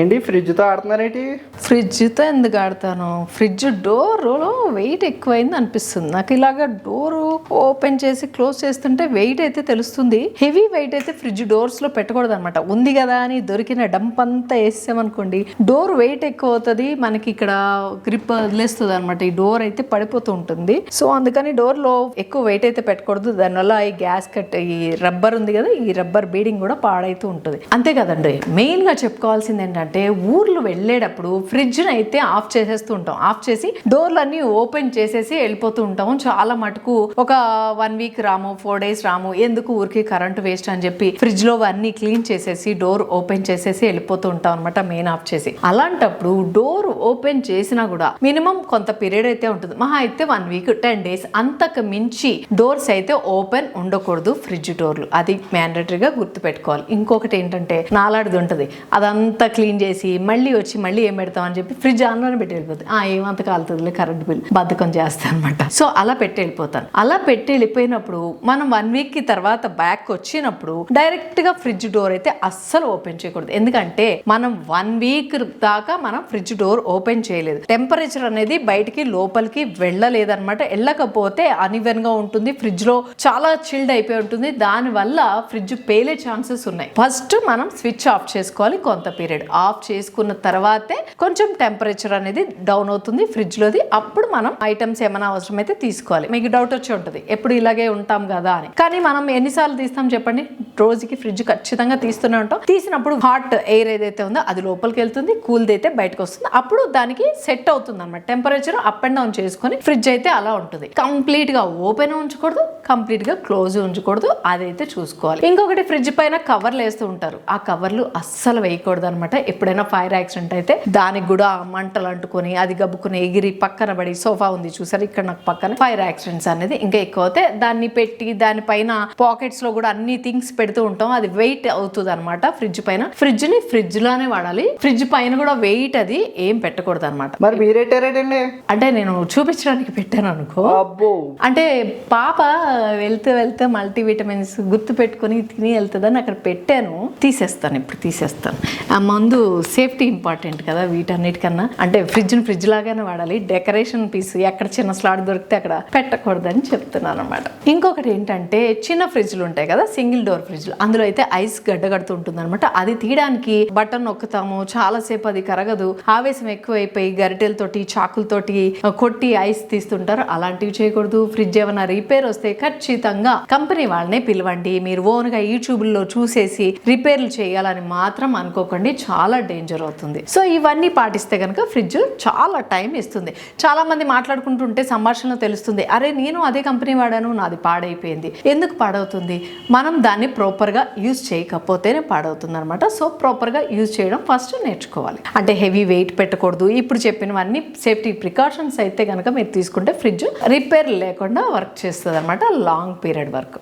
ఏంటి ఫ్రిడ్జ్తో ఆడుతున్నారేంటి? ఫ్రిడ్జ్తో ఎందుకు ఆడతాను? ఫ్రిడ్జ్ డోర్లో వెయిట్ ఎక్కువైంది అనిపిస్తుంది. నాకు ఇలాగ డోర్ ఓపెన్ చేసి క్లోజ్ చేస్తుంటే వెయిట్ అయితే తెలుస్తుంది. హెవీ వెయిట్ అయితే ఫ్రిడ్జ్ డోర్స్లో పెట్టకూడదు అనమాట ఉంది కదా అని దొరికిన డంప్ అంతా వేసామనుకోండి డోర్ వెయిట్ ఎక్కువ అవుతుంది మనకి ఇక్కడ గ్రిప్ వదిలేస్తుంది అనమాట ఈ డోర్ అయితే పడిపోతూ ఉంటుంది. సో అందుకని డోర్లో ఎక్కువ వెయిట్ అయితే పెట్టకూడదు. దానివల్ల ఈ గ్యాస్ కట్ ఈ రబ్బర్ ఉంది కదా ఈ రబ్బర్ బీడింగ్ కూడా పాడైతూ ఉంటుంది. అంతే కదండి. మెయిన్గా చెప్పుకోవాల్సింది ఏంటంటే ఊర్లు వెళ్ళేటప్పుడు ఫ్రిడ్జ్ అయితే ఆఫ్ చేసేస్తూ ఉంటాం. ఆఫ్ చేసి డోర్లన్నీ ఓపెన్ చేసేసి వెళ్ళిపోతూ ఉంటాము. చాలా మటుకు ఒక వన్ వీక్ రాము ఫోర్ డేస్ రాము ఎందుకు ఊరికి కరెంట్ వేస్ట్ అని చెప్పి ఫ్రిడ్జ్లో అన్ని క్లీన్ చేసేసి డోర్ ఓపెన్ చేసేసి వెళ్ళిపోతూ ఉంటాం అనమాట మెయిన్ ఆఫ్ చేసి. అలాంటప్పుడు డోర్ ఓపెన్ చేసినా కూడా మినిమం కొంత పీరియడ్ అయితే ఉంటుంది. మహా అయితే వన్ వీక్ టెన్ డేస్ అంతకు మించి డోర్స్ అయితే ఓపెన్ ఉండకూడదు ఫ్రిడ్జ్ డోర్లు. అది మ్యాండటరీగా గుర్తుపెట్టుకోవాలి. ఇంకొకటి ఏంటంటే నాలాడిది ఉంటుంది. అదంతా క్లీన్ చేసి మళ్ళీ వచ్చి మళ్ళీ ఏం పెడతాం అని చెప్పి ఫ్రిడ్జ్ ఆన్లోనే పెట్టి వెళ్ళిపోతుంది ఆ ఏమంత కాలుతుందిలే కరెంట్ బిల్ బద్ధకం చేస్తాను అనమాట సో అలా పెట్టి వెళ్ళిపోతాను అలా పెట్టి వెళ్ళిపోయినప్పుడు మనం వన్ వీక్కి తర్వాత బ్యాక్ వచ్చినప్పుడు డైరెక్ట్గా ఫ్రిడ్జ్ డోర్ అయితే అస్సలు ఓపెన్ చేయకూడదు. ఎందుకంటే మనం వన్ వీక్ దాకా మనం ఫ్రిడ్జ్ డోర్ ఓపెన్ చేయలేదు. టెంపరేచర్ అనేది బయటికి లోపలికి వెళ్ళలేదన్నమాట. వెళ్ళకపోతే అనివెన్గా ఉంటుంది. ఫ్రిడ్జ్లో చాలా చిల్డ్ అయిపోయి ఉంటుంది. దాని వల్ల ఫ్రిడ్జ్ పేలే ఛాన్సెస్ ఉన్నాయి. ఫస్ట్ మనం స్విచ్ ఆఫ్ చేసుకోవాలి కొంత పీరియడ్. ఆఫ్ చేసుకున్న తర్వాతే కొంచెం టెంపరేచర్ అనేది డౌన్ అవుతుంది ఫ్రిడ్జ్ లోది అప్పుడు మనం ఐటమ్స్ ఏమైనా అవసరమైతే తీసుకోవాలి. మీకు డౌట్ వచ్చి ఉంటుంది. ఎప్పుడు ఇలాగే ఉంటాం కదా అని. కానీ మనం ఎన్నిసార్లు తీస్తాం చెప్పండి? రోజుకి ఫ్రిడ్జ్ ఖచ్చితంగా తీస్తూనే ఉంటాం. తీసినప్పుడు హాట్ ఎయిర్ ఏదైతే ఉందో అది లోపలికి వెళ్తుంది కూల్ అయితే బయటకు వస్తుంది. అప్పుడు దానికి సెట్ అవుతుంది అనమాట టెంపరేచర్ అప్ అండ్ డౌన్ చేసుకొని ఫ్రిడ్జ్ అయితే అలా ఉంటుంది. కంప్లీట్గా ఓపెన్ ఉంచకూడదు కంప్లీట్గా క్లోజ్ ఉంచకూడదు అదైతే చూసుకోవాలి. ఇంకొకటి ఫ్రిడ్జ్ పైన కవర్లు వేస్తూ ఉంటారు. ఆ కవర్లు అస్సలు వేయకూడదు అనమాట ఎప్పుడైనా ఫైర్ యాక్సిడెంట్ అయితే దానికి కూడా మంటలు అంటుకొని అది గబ్బుకుని ఎగిరి పక్కన పడి సోఫా ఉంది చూసారు? ఇక్కడ నాకు పక్కన ఫైర్ యాక్సిడెంట్స్ అనేది ఇంకా ఎక్కువ అయితే దాన్ని పెట్టి దానిపైన పాకెట్స్లో కూడా అన్ని థింగ్స్ పెడుతూ ఉంటాం. అది వెయిట్ అవుతుంది అనమాట ఫ్రిడ్జ్ పైన. ఫ్రిడ్జ్ని ఫ్రిడ్జ్లోనే వాడాలి. ఫ్రిడ్జ్ పైన కూడా వెయిట్ అది ఏం పెట్టకూడదు అనమాట మరి మీరేటారేటండి అంటే నేను చూపించడానికి పెట్టాను అనుకో. అబ్బో. అంటే పాప వెళ్తూ వెళ్తే మల్టీ విటమిన్స్ గుర్తు పెట్టుకుని తిని వెళ్తుందని అక్కడ పెట్టాను. తీసేస్తాను ఇప్పుడు తీసేస్తాను. ఆ మందు సేఫ్టీ ఇంపార్టెంట్ కదా వీటన్నిటికన్నా. అంటే ఫ్రిడ్జ్ని ఫ్రిడ్జ్ లాగానే వాడాలి. డెకరేషన్ పీస్ ఎక్కడ చిన్న స్లాట్ దొరికితే అక్కడ పెట్టకూడదని చెప్తున్నాను అనమాట ఇంకొకటి ఏంటంటే చిన్న ఫ్రిడ్జ్లు ఉంటాయి కదా సింగిల్ డోర్ ఫ్రిడ్జ్లో. అందులో అయితే ఐస్ గడ్డ కడుతూ ఉంటుంది అనమాట అది తీయడానికి బటన్ నొక్కుతాము. చాలాసేపు అది కరగదు. ఆవేశం ఎక్కువైపోయి గరిటెలతోటి చాకులతోటి కొట్టి ఐస్ తీస్తుంటారు. అలాంటివి చేయకూడదు. ఫ్రిడ్జ్ ఏమైనా రిపేర్ వస్తే ఖచ్చితంగా కంపెనీ వాళ్ళనే పిలవండి. మీరు ఓన్గా యూట్యూబ్లో చూసేసి రిపేర్లు చేయాలని మాత్రం అనుకోకండి. చాలా డేంజర్ అవుతుంది. సో ఇవన్నీ పాటిస్తే కనుక ఫ్రిడ్జ్ చాలా టైం ఇస్తుంది. చాలా మంది మాట్లాడుకుంటుంటే సంభాషణలో తెలుస్తుంది. అరే నేను అదే కంపెనీ వాడాను. నాది పాడైపోయింది. ఎందుకు పాడవుతుంది? మనం దాన్ని ప్రాపర్గా యూజ్ చేయకపోతేనే పాడవుతుంది అనమాట సో ప్రాపర్గా యూజ్ చేయడం ఫస్ట్ నేర్చుకోవాలి. అంటే హెవీ వెయిట్ పెట్టకూడదు. ఇప్పుడు చెప్పినవన్నీ సేఫ్టీ ప్రికాషన్స్ అయితే కనుక మీరు తీసుకుంటే ఫ్రిడ్జ్ రిపేర్ లేకుండా వర్క్ చేస్తుంది అనమాట లాంగ్ పీరియడ్ వరకు